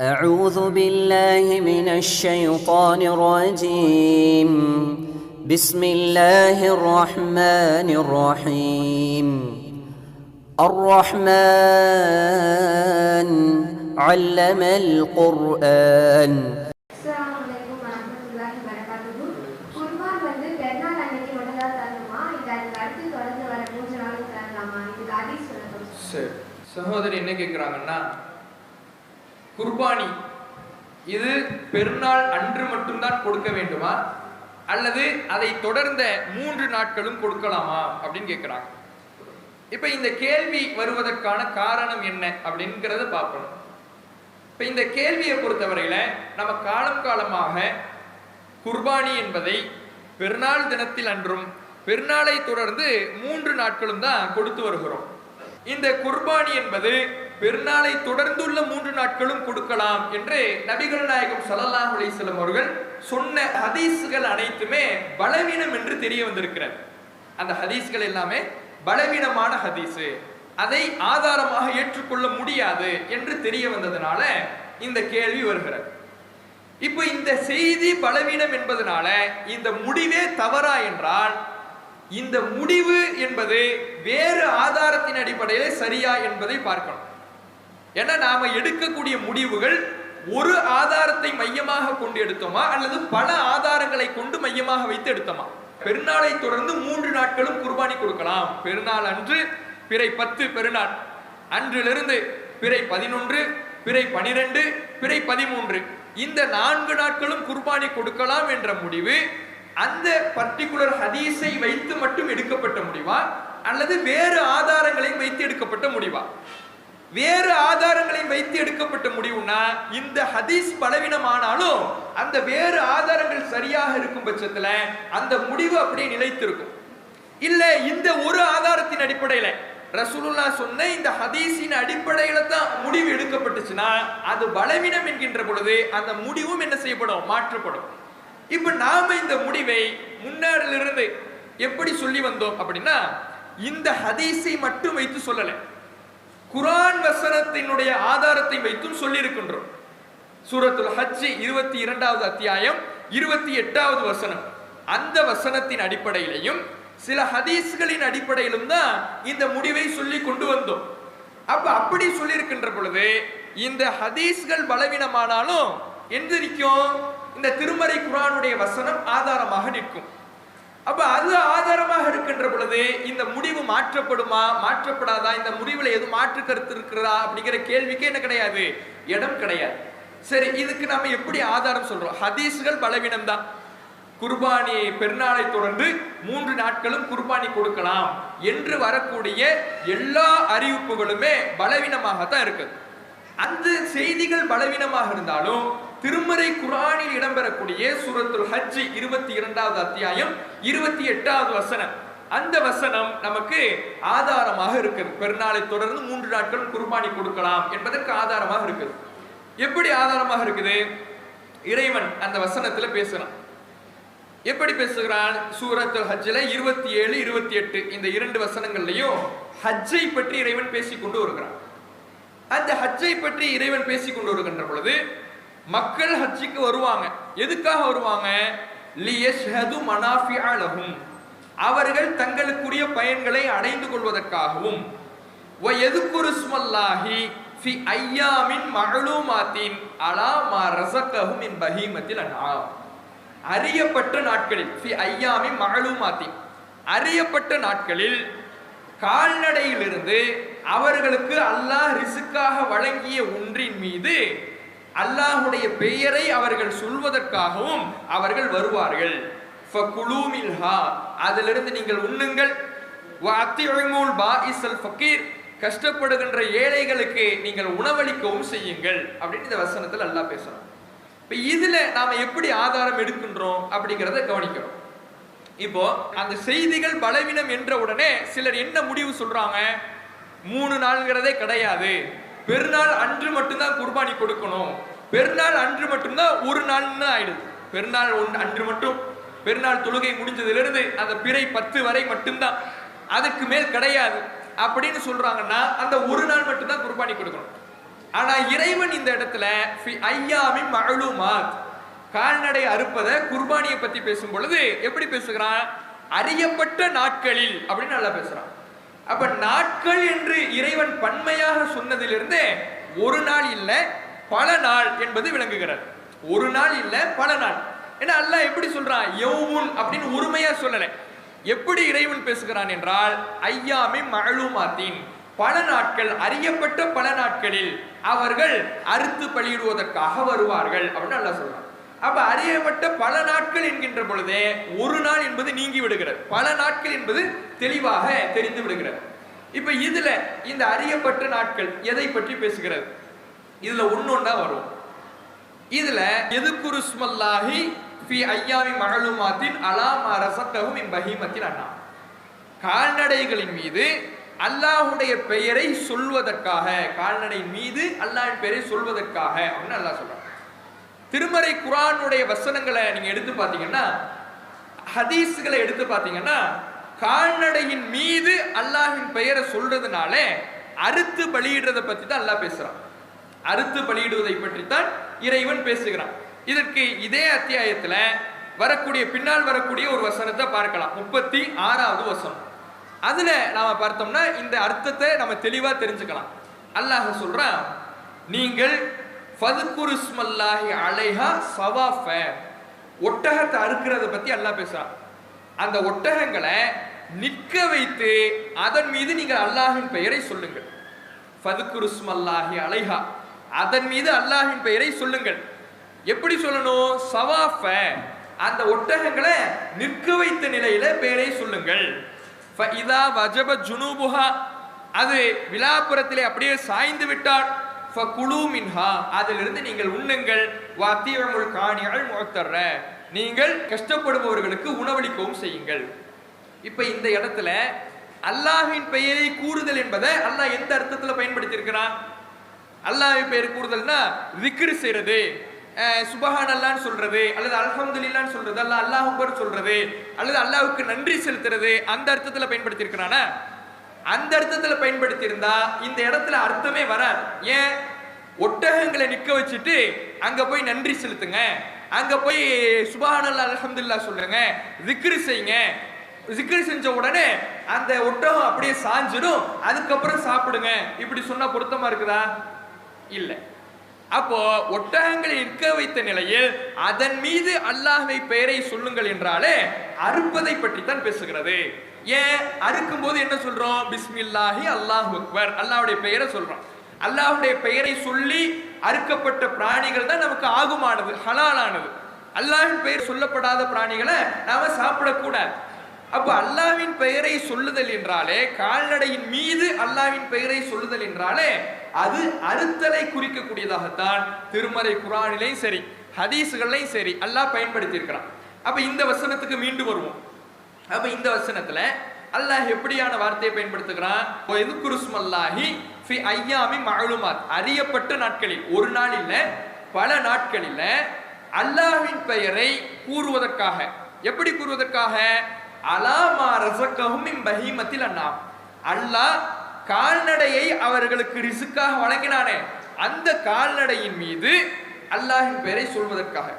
أعوذ بالله من الشيطان الرجيم بسم الله الرحمن الرحيم الرحمن علم القرآن அஸ்ஸலாமு அலைக்கும் வரஹ்மத்துல்லாஹி வரகாத்துஹு குர்பான் வந்து பெருநாள் அன்னைக்கு மட்டும் தான் தரணுமா இது அதுக்கு அடுத்து தொடர்ந்து வர மூன்று நாளும் தரலாமா இதுக்கு ஹதீஸ் சொல்லணும் சரி சகோதரி என்ன கேட்குறாங்கன்னா குர்பானி. இது பெருநாள் அன்று மட்டும்தான் கொடுக்க வேண்டுமா? அல்லது அதை தொடர்ந்த மூன்று நாட்களும் கொடுக்கலாமா? அப்படின்னு கேட்குறாங்க இப்போ இந்த கேள்வி வருவதற்கான காரணம் என்ன அப்படிங்கிறத பார்க்கணும் இப்போ இந்த கேள்வியை பொறுத்தவரையில நம்ம காலம் காலமாக குர்பானி என்பதை பெருநாள் தினத்தில் அன்றும் பெருநாளை தொடர்ந்து மூன்று நாட்களும் தான் கொடுத்து வருகிறோம். இந்த குர்பானி என்பது பெருநாளை தொடர்ந்துள்ள மூன்று நாட்களும் கொடுக்கலாம் என்று நபிகள் நாயகம் ஸல்லல்லாஹு அலைஹி அவர்கள் சொன்ன ஹதீஸ்கள் அனைத்துமே பலவீனம் என்று தெரிய வந்திருக்கிறது. அந்த ஹதீஸ்கள் எல்லாமே பலவீனமான ஹதீஸு. அதை ஆதாரமாக ஏற்றுக்கொள்ள முடியாது என்று தெரிய வந்ததுனால இந்த கேள்வி வருகிறது. இப்போ இந்த செய்தி பலவீனம் என்பதனால இந்த முடிவே தவறா என்றால் இந்த முடிவு என்பது வேறு ஆதாரத்தின் அடிப்படையில் சரியா என்பதை பார்க்கணும். ஏன்னா நாம எடுக்கக்கூடிய முடிவுகள் ஒரு ஆதாரத்தை மையமாக கொண்டு எடுத்தோமா அல்லது பல ஆதாரங்களை கொண்டு மையமாக வைத்து எடுத்தோமா? பெருநாளை தொடர்ந்து மூன்று நாட்களும் குர்பானி கொடுக்கலாம். பெருநாள் அன்று பிறை பத்து பெருநாள் அன்றிலிருந்து பிறை பதினொன்று பிறை பனிரெண்டு பிறை பதிமூன்று. இந்த நான்கு நாட்களும் குர்பானி கொடுக்கலாம் என்ற முடிவு அந்த பர்டிகுலர் ஹதீஸை வைத்து மட்டும் எடுக்கப்பட்ட முடிவா? அல்லது வேறு ஆதாரங்களை வைத்து எடுக்கப்பட்ட முடிவா? வேறு ஆதாரங்களை வைத்து எடுக்கப்பட்ட முடிவுனா இந்த ஹதீஸ் பலவீனமானாலும் அந்த வேறு ஆதாரங்கள் சரியாக இருக்கும் பட்சத்துல அந்த முடிவு அப்படியே நிலைத்திருக்கும். இல்ல இந்த ஒரு ஆதாரத்தின் அடிப்படையில ரசூலுல்லா சொன்ன இந்த ஹதீஸின் அடிப்படையில தான் முடிவு எடுக்கப்பட்டுச்சுன்னா அது பலவீனம் என்கின்ற பொழுது அந்த முடிவும் என்ன செய்யப்படும்? மாற்றப்படும். இப்ப நாம இந்த முடிவை முன்னாடிலிருந்து எப்படி சொல்லி வந்தோம் அப்படின்னா இந்த ஹதீஸை மட்டும் வைத்து சொல்லலை. குரான் வசனத்தினுடைய ஆதாரத்தை வைத்தும் சொல்லி இருக்கின்றோம் சூரத்துல் ஹஜ் இருபத்தி இரண்டாவது அத்தியாயம் இருபத்தி எட்டாவது வசனம். அந்த வசனத்தின் அடிப்படையிலையும் சில ஹதீஸ்களின் அடிப்படையிலும் தான் இந்த முடிவை சொல்லி கொண்டு வந்தோம். அப்ப அப்படி சொல்லியிருக்கின்ற பொழுது இந்த ஹதீஸ்கள் பலவீனமானாலும் எந்திரிக்கும். இந்த திருமறை குரானுடைய வசனம் ஆதாரமாக நிற்கும். அப்ப அது ஆதாரமாக இருக்கின்ற பொழுது இந்த முடிவு மாற்றப்படுமா மாற்றப்படாதா? இந்த முடிவுல எதுவும் மாற்று கருத்து இருக்கிறதா? அப்படிங்கிற கேள்விக்கு என்ன கிடையாது? இடம் கிடையாது. சரி இதுக்கு நம்ம எப்படி ஆதாரம் சொல்றோம்? ஹதீஸ்கள் பலவீனம் தான் குர்பானி பெருநாளை தொடர்ந்து மூன்று நாட்களும் குர்பானி கொடுக்கலாம் என்று வரக்கூடிய எல்லா அறிவிப்புகளுமே பலவீனமாகத்தான் இருக்குது அந்த செய்திகள் பலவீனமாக இருந்தாலும் திருமறை குரானில் இடம்பெறக்கூடிய சூரத்துல் ஹஜ் இருபத்தி இரண்டாவது அத்தியாயம் இருபத்தி எட்டாவது வசனம். அந்த வசனம் நமக்கு ஆதாரமாக இருக்குது. பெருநாளை தொடர்ந்து மூன்று நாட்கள் குர்பானி கொடுக்கலாம் என்பதற்கு ஆதாரமாக இருக்குது. எப்படி ஆதாரமாக இருக்குது? இறைவன் அந்த வசனத்துல பேசுறான் எப்படி பேசுகிறான்? சூரத்துல் ஹஜ்ஜில் இருபத்தி ஏழு இருபத்தி எட்டு இந்த இரண்டு வசனங்கள்லையும் ஹஜ்ஜை பற்றி இறைவன் பேசி கொண்டு வருகிறான். அந்த ஹஜ்ஜை பற்றி இறைவன் பேசிக்கொண்டு வருகின்ற பொழுது மக்கள் ஹஜ்ஜுக்கு வருவாங்க. எதுக்காக வருவாங்க? லியஷ்ஹது மனாஃபிஅ லஹும். அவர்கள் தங்களுக்குரிய பயன்களை அடைந்து கொள்வதற்காகவும். வ எதுக்குரு ஸ்மல்லாஹி ஃபி ஐயாமின் மஅலூமாத்தின் அலா மா ரசக்கஹும் மின் பஹீமத்தில் அன்ஆம். அறியப்பட்ட நாட்களில் ஃபி ஐயாமி மகளுமாத்தின் அறியப்பட்ட நாட்களில் கால்நடையிலிருந்து அவர்களுக்கு அல்லாஹ் ரிசுக்காக வழங்கிய ஒன்றின் மீது அல்லாஹுடைய பெயரை அவர்கள் சொல்வதற்காகவும் அவர்கள் வருவார்கள். அதிலிருந்து நீங்கள் உண்ணுங்கள். கஷ்டப்படுகின்ற ஏழைகளுக்கு நீங்கள் உணவளிக்கவும் செய்யுங்கள். அப்படின்னு இந்த வசனத்தில் அல்லாஹ் பேசுறோம் இப்போ இதுல நாம எப்படி ஆதாரம் எடுக்கின்றோம் அப்படிங்கிறத கவனிக்கிறோம். இப்போ அந்த செய்திகள் பலவீனம் என்ற உடனே சிலர் என்ன முடிவு சொல்றாங்க? மூணு நாள்ங்கிறதே கிடையாது. பெருநாள் அன்று மட்டும்தான் குர்பானி கொடுக்கணும். பெருநாள் அன்று மட்டும்தான் ஒரு நாள்னு ஆயிடுது. பெருநாள் ஒன்று அன்று மட்டும். பெருநாள் தொழுகை முடிஞ்சதிலிருந்து அந்த பிறை பத்து வரை மட்டும்தான். அதுக்கு மேல் கிடையாது. அப்படின்னு சொல்றாங்கன்னா அந்த ஒரு நாள் மட்டும்தான் குர்பானி கொடுக்கணும். ஆனா இறைவன் இந்த இடத்துல ஃபி ஐயாமின் மகளுமாத் கால்நடை அறுப்பதை குர்பானியை பத்தி பேசும் பொழுது எப்படி பேசுகிறான்? அறியப்பட்ட நாட்களில் அப்படின்னு நல்லா பேசுறான். அப்ப நாட்கள் என்று இறைவன் பன்மையாக சொன்னதிலிருந்து ஒரு நாள் இல்ல பல நாள் என்பது விளங்குகிறது. ஒரு நாள் இல்ல பல நாள். ஏன்னா அல்லாஹ் எப்படி சொல்றான்? யௌமுன் அப்படின்னு உரிமையா சொல்லலை. எப்படி இறைவன் பேசுகிறான் என்றால் ஐயாமி மழலுமாத்தின் பல நாட்கள் அறியப்பட்ட பல நாட்களில் அவர்கள் அறுத்து பலியிடுவதற்காக வருவார்கள் அப்படின்னு அல்லாஹ் சொல்றான். அப்ப அறியப்பட்ட பல நாட்கள் என்கின்ற பொழுதே ஒரு நாள் என்பது நீங்கி விடுகிறது. பல நாட்கள் என்பது தெளிவாக தெரிந்து விடுகிறது. இப்ப இதுல இந்த அறியப்பட்ட நாட்கள் எதை பற்றி பேசுகிறது? இதுல ஒன்னொன்னா வரும். இதுல எதுக்குருஸ்மல்லாஹி ஃபி ஐயாமி மகளுமாத்தின் அலாம் அரசத்தகும் இம்பஹீமத்தின் அண்ணா கால்நடைகளின் மீது அல்லாஹுடைய பெயரை சொல்வதற்காக கால்நடை மீது அல்லாஹின் பெயரை சொல்வதற்காக அப்படின்னு அல்லாஹ் சொல்றான். திருமறை குரானுடைய வசனங்களை நீங்க எடுத்து பார்த்தீங்கன்னா ஹதீஸ்களை எடுத்து பார்த்தீங்கன்னா கால்நடையின் மீது அல்லாஹின் பெயரை சொல்றதுனால அறுத்து பலியிடுறதை பற்றி தான் அல்லாஹ் பேசுகிறான் அறுத்து பலியிடுவதை பற்றி தான் இறைவன் பேசுகிறான். இதற்கு இதே அத்தியாயத்தில் வரக்கூடிய பின்னால் வரக்கூடிய ஒரு வசனத்தை பார்க்கலாம். முப்பத்தி ஆறாவது வசனம். அதில் நாம் பார்த்தோம்னா இந்த அர்த்தத்தை நம்ம தெளிவாக தெரிஞ்சுக்கலாம். அல்லாஹ் சொல்கிறான் நீங்கள் ஃபதுக்குருஸ்மல்லாஹி அலைஹா சவாஃப. ஒட்டகத்தை அறுக்கிறத பத்தி அல்லாஹ் பேசுகிறான் அந்த ஒட்டகங்களை நிற்க வைத்து அதன் மீது நீங்கள் அல்லாஹின் பெயரை சொல்லுங்கள். ஃபதுக்குருஸ்மல்லாஹி அலைஹா. அதன் மீது அல்லாஹின் பெயரை சொல்லுங்கள். எப்படி சொல்லணும்? சவாஃப. அந்த ஒட்டகங்களை நிற்க வைத்த நிலையில பெயரை சொல்லுங்கள். ஃபஇதா வஜப ஜுனூபுஹா. அது விழாப்புறத்திலே அப்படியே சாய்ந்து விட்டால் ஃபகுலு மின்ஹா. அதிலிருந்து நீங்கள் உண்ணுங்கள். வாத்தியமுல் காணிகள் முகத்தர்ற. நீங்கள் கஷ்டப்படுபவர்களுக்கு உணவளிக்கவும் செய்யுங்கள். இப்ப இந்த இடத்துல அல்லாஹின் பெயரை கூறுதல் என்பதை அல்லாஹ் எந்த அர்த்தத்துல பயன்படுத்தியிருக்கிறான்? அல்லாஹின் அல்லாஹ்வின் பெயர் கூறுதல்னா விக்ரு செய்யறது சுபஹான் அல்லான்னு சொல்றது அல்லது அல்ஹம்துலில்லான்னு சொல்றது அல்ல அல்லாஹ் சொல்றது அல்லது அல்லாஹுக்கு நன்றி செலுத்துறது அந்த அர்த்தத்துல பயன்படுத்தியிருக்கிறானா? அந்த அர்த்தத்துல பயன்படுத்தி இருந்தா இந்த இடத்துல அர்த்தமே வராது. ஏன்? ஒட்டகங்களை நிக்க வச்சுட்டு அங்க போய் நன்றி செலுத்துங்க. அங்க போய் சுபஹானல்லா அலமதுல்லா சொல்லுங்க. விக்ரு செய்யுங்க. ஜிக்ரு செஞ்ச உடனே அந்த ஒட்டகம் அப்படியே சாஞ்சிடும். அதுக்கப்புறம் சாப்பிடுங்க. இப்படி சொன்னா பொருத்தமா இருக்குதா? இல்ல. அப்போ ஒட்டகங்களை நிற்க வைத்த நிலையில் அதன் மீது அல்லாஹை பெயரை சொல்லுங்கள் என்றாலே அறுப்பதை பற்றி தான் பேசுகிறது. ஏன் அறுக்கும் போது என்ன சொல்றோம்? பிஸ்மில்லாஹி அல்லாஹ் அக்பர். அல்லாஹுடைய பெயரை சொல்றோம். அல்லாஹ்வுடைய பெயரை சொல்லி அறுக்கப்பட்ட பிராணிகள் தான் நமக்கு ஆகுமானது ஹலாலானது. அல்லாஹ்வின் பெயர் சொல்லப்படாத பிராணிகளை நாம சாப்பிடக்கூடாது. அப்போ அல்லாஹ்வின் பெயரை சொல்லுதல் என்றாலே கால்நடையின் மீது அல்லாவின் பெயரை சொல்லுதல் என்றாலே அது அறுத்தலை குறிக்கக்கூடியதாகத்தான் திருமறை குரானிலையும் சரி ஹதீஸுகள்லையும் சரி அல்லாஹ் பயன்படுத்தி இருக்கிறான் அப்ப இந்த வசனத்துக்கு மீண்டு வருவோம். அப்ப இந்த வசனத்துல அல்லாஹ் எப்படியான வார்த்தையை பயன்படுத்துகிறான்? எதுக்குருஸ்மல்லாஹி ஃபி ஐயாமி மகளுமார் அறியப்பட்ட நாட்களில் ஒரு நாள் இல்ல பல நாட்களில் அல்லாஹின் பெயரை கூறுவதற்காக. எப்படி கூறுவதற்காக? அலாமா ரசக்கஹும் மின் பஹீமத்தில் அண்ணாம் அல்லாஹ் கால்நடையை அவர்களுக்கு ரிசுக்காக வழங்கினானே. அந்த கால்நடையின் மீது அல்லாஹின் பெயரை சொல்வதற்காக.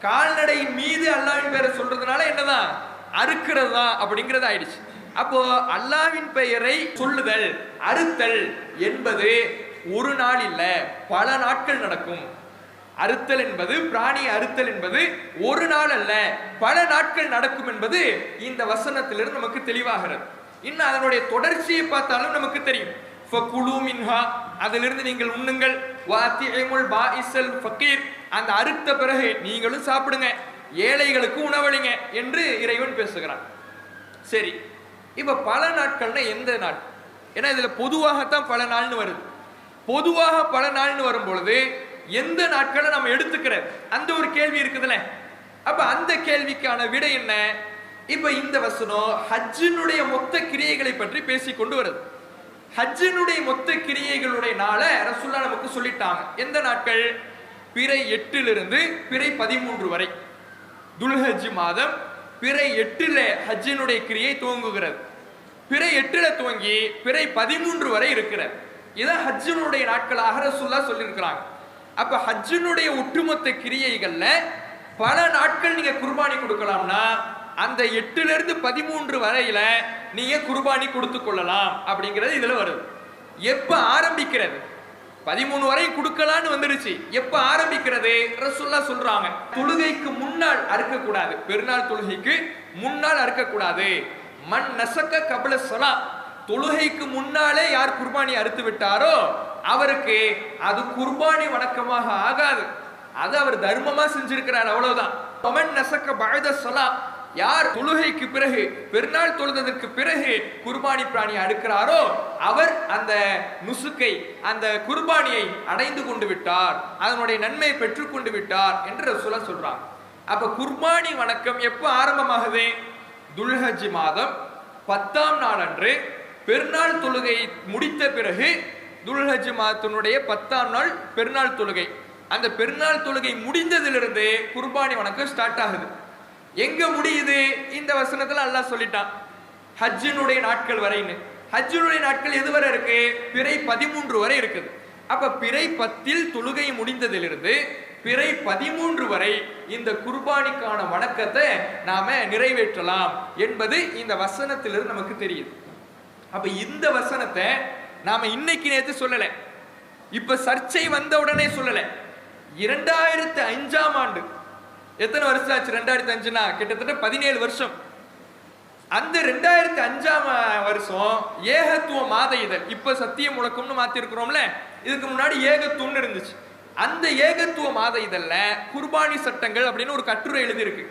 கால்நடையின் மீது அல்லாஹின் பெயரை சொல்றதுனால என்னதான்? அறுக்கிறதா அப்படிங்கிறது ஆயிடுச்சு அப்போ அல்லாஹ்வின் பெயரை சொல்லுதல் அறுத்தல் என்பது ஒரு நாள் இல்ல பல நாட்கள் நடக்கும். அறுத்தல் என்பது பிராணி அறுத்தல் என்பது ஒரு நாள் அல்ல பல நாட்கள் நடக்கும் என்பது இந்த வசனத்திலிருந்து நமக்கு தெளிவாகிறது. இன்னும் அதனுடைய தொடர்ச்சியை பார்த்தாலும் நமக்கு தெரியும். ஃபகுலு மின்ஹா அதிலிருந்து நீங்கள் உண்ணுங்கள். வாத்தியமுல் பாஇசல் ஃபக்கீர் அந்த அறுத்த பிறகு நீங்களும் சாப்பிடுங்க. ஏழைகளுக்கு உணவளிங்க என்று இறைவன் பேசுகிறான். சரி இப்ப பல நாட்கள்னா எந்த நாள்? ஏன்னா இதுல பொதுவாகத்தான் பல நாள்னு வருது. பொதுவாக பல நாள்னு வரும் பொழுது எந்த நாட்களை நம்ம எடுத்துக்கிற? அந்த ஒரு கேள்வி இருக்குதுல்ல. அப்ப அந்த கேள்விக்கான விடை என்ன? இப்ப இந்த வசனம் ஹஜ்ஜினுடைய மொத்த கிரியைகளை பற்றி பேசி கொண்டு வருது. ஹஜ்ஜினுடைய மொத்த கிரியைகளுடைய நாளை ரசுல்லா நமக்கு சொல்லிட்டாங்க. எந்த நாட்கள்? பிறை எட்டிலிருந்து பிறை பதிமூன்று வரை. துல்ஹஜ் மாதம் பிறை எட்டில் ஹஜ்ஜினுடைய கிரியை துவங்குகிறது. பிறை எட்டில் துவங்கி பிறை பதிமூன்று வரை இருக்கிறது. இதை ஹஜ்ஜினுடைய நாட்களாக ரசூல்லா சொல்லியிருக்கிறாங்க. அப்போ ஹஜ்ஜினுடைய ஒட்டுமொத்த கிரியைகளில் பல நாட்கள் நீங்கள் குர்பானி கொடுக்கலாம்னா அந்த எட்டுலேருந்து பதிமூன்று வரையில் நீங்கள் குர்பானி கொடுத்து கொள்ளலாம் அப்படிங்கிறது இதில் வருது. எப்போ ஆரம்பிக்கிறது? பதிமூணு வரை கொடுக்கலான்னு வந்துடுச்சு எப்ப ஆரம்பிக்கிறது? ரசுல்லா சொல்றாங்க. தொழுகைக்கு முன்னால் அறுக்கக்கூடாது. பெருநாள் தொழுகைக்கு முன்னால் அறுக்கக்கூடாது. மண் நசக்க கபல சொலா. தொழுகைக்கு முன்னாலே யார் குர்பானி அறுத்து விட்டாரோ அவருக்கு அது குர்பானி வணக்கமாக ஆகாது. அது அவர் தர்மமா செஞ்சிருக்கிறார் அவ்வளவுதான். பமன் நசக்க பழத சொலா. யார் தொழுகைக்கு பிறகு பெருநாள் தொழுதற்கு பிறகு குர்பானி பிராணி அடுக்கிறாரோ அவர் அந்த நுசுக்கை அந்த குர்பானியை அடைந்து கொண்டு விட்டார் அதனுடைய நன்மையை பெற்றுக்கொண்டு விட்டார் என்று சொல்ல சொல்றாங்க. அப்ப குர்பானி வணக்கம் எப்போ ஆரம்பமாகுது? துல்ஹஜ் மாதம் பத்தாம் நாள் அன்று பெருநாள் தொழுகை முடித்த பிறகு துல்ஹஜ் மாதத்தினுடைய பத்தாம் நாள் பெருநாள் தொழுகை. அந்த பெருநாள் தொழுகை முடிந்ததிலிருந்து குர்பானி வணக்கம் ஸ்டார்ட் ஆகுது. எங்க முடியுது? இந்த வசனத்துல அல்லாஹ் சொல்லிட்டான். ஹஜ்ஜினுடைய நாட்கள் வரைன்னு. ஹஜ்ஜினுடைய நாட்கள் எது வரை இருக்கு? பிறை பதிமூன்று வரை இருக்குது. அப்ப பிறை பத்தில் தொழுகை முடிந்ததிலிருந்து பிறை பதிமூன்று வரை இந்த குர்பானிக்கான வணக்கத்தை நாம நிறைவேற்றலாம் என்பது இந்த வசனத்திலிருந்து நமக்கு தெரியுது. அப்ப இந்த வசனத்தை நாம இன்னைக்கு நேற்று சொல்லல. இப்ப சர்ச்சை வந்த உடனே சொல்லல. இரண்டாயிரத்து அஞ்சாம் ஆண்டு எத்தனை வருஷம் ஆச்சு? ரெண்டாயிரத்தி அஞ்சுனா கிட்டத்தட்ட பதினேழு வருஷம். அந்த ரெண்டாயிரத்தி அஞ்சாம் வருஷம் ஏகத்துவ மாத இதழ். இப்ப சத்திய முழக்கம்னு மாத்தி இருக்கிறோம்ல இதுக்கு முன்னாடி ஏகத்துவம்னு இருந்துச்சு. அந்த ஏகத்துவ மாத இதழில் குர்பானி சட்டங்கள் அப்படின்னு ஒரு கட்டுரை எழுதியிருக்கு.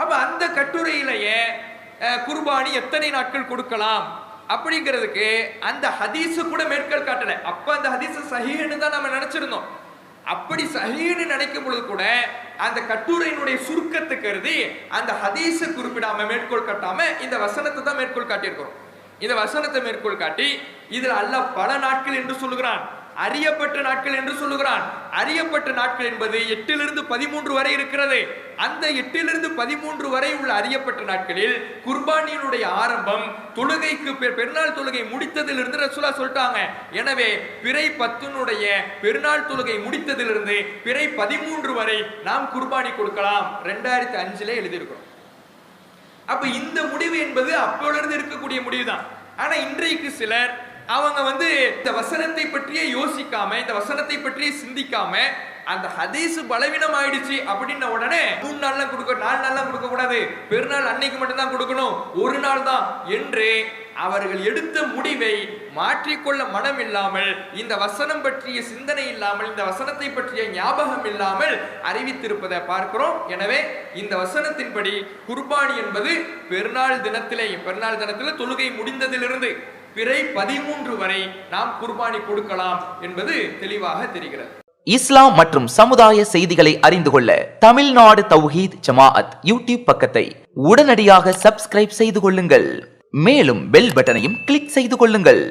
அப்ப அந்த கட்டுரையிலேயே குர்பானி எத்தனை நாட்கள் கொடுக்கலாம்? அப்படிங்கிறதுக்கு அந்த ஹதீஸு கூட மேற்கோள் காட்டல. அப்ப அந்த ஹதீஸ் சஹீன்னு தான் நம்ம நினைச்சிருந்தோம். அப்படி சஹீன்னு நினைக்கும் பொழுது கூட அந்த கட்டுரையினுடைய சுருக்கத்தை கருதி அந்த ஹதீஸை குறிப்பிடாம மேற்கோள் காட்டாம இந்த வசனத்தை தான் மேற்கோள் காட்டியிருக்கிறோம். இந்த வசனத்தை மேற்கோள் காட்டி இதில் அல்ல பல நாட்கள் என்று சொல்லுகிறான். அறியப்பட்ட நாட்கள் என்று சொல்லுகிறான். அறியப்பட்ட நாட்கள் என்பது எட்டிலிருந்து பதிமூன்று வரை இருக்கிறது. அந்த எட்டிலிருந்து பதிமூன்று வரை உள்ள அறியப்பட்ட நாட்களில் குர்பானியினுடைய ஆரம்பம் தொழுகைக்கு பெருநாள் தொழுகை முடித்ததிலிருந்து ரசூலா சொல்லிட்டாங்க. எனவே பிறை பத்துனுடைய பெருநாள் தொழுகை முடித்ததிலிருந்து பிறை பதிமூன்று வரை நாம் குர்பானி கொடுக்கலாம். ரெண்டாயிரத்தி அஞ்சுல எழுதியிருக்கிறோம். அப்ப இந்த முடிவு என்பது அப்போல இருந்து இருக்கக்கூடிய முடிவு தான் ஆனா இன்றைக்கு சிலர் அவங்க வந்து இந்த வசனத்தை பற்றியே யோசிக்காம இந்த வசனத்தை பற்றியே சிந்திக்காம அந்த ஹதீஸ் பலவீனம் ஆயிடுச்சு அப்படின்ன உடனே மூணு நாள்லாம் கொடுக்க நாலு நாள்லாம் கொடுக்க கூடாது. பெருநாள் அன்னைக்கு மட்டும்தான் கொடுக்கணும். ஒரு நாள் தான் என்று அவர்கள் எடுத்த முடிவை மாற்றிக்கொள்ள மனம் இல்லாமல் இந்த வசனம் பற்றிய சிந்தனை இல்லாமல் இந்த வசனத்தை பற்றிய ஞாபகம் இல்லாமல் அறிவித்திருப்பதை பார்க்கிறோம். எனவே இந்த வசனத்தின்படி குர்பானி என்பது பெருநாள் தினத்திலே பெருநாள் தினத்திலே தொழுகை முடிந்ததிலிருந்து பிறை பதிமூன்று வரை நாம் குர்பானி கொடுக்கலாம் என்பது தெளிவாக தெரிகிறது. இஸ்லாம் மற்றும் சமுதாய செய்திகளை அறிந்து கொள்ள தமிழ்நாடு தௌஹீத் ஜமாஅத் யூடியூப் பக்கத்தை உடனடியாக சப்ஸ்கிரைப் செய்து கொள்ளுங்கள். மேலும் பெல் பட்டனையும் கிளிக் செய்து கொள்ளுங்கள்.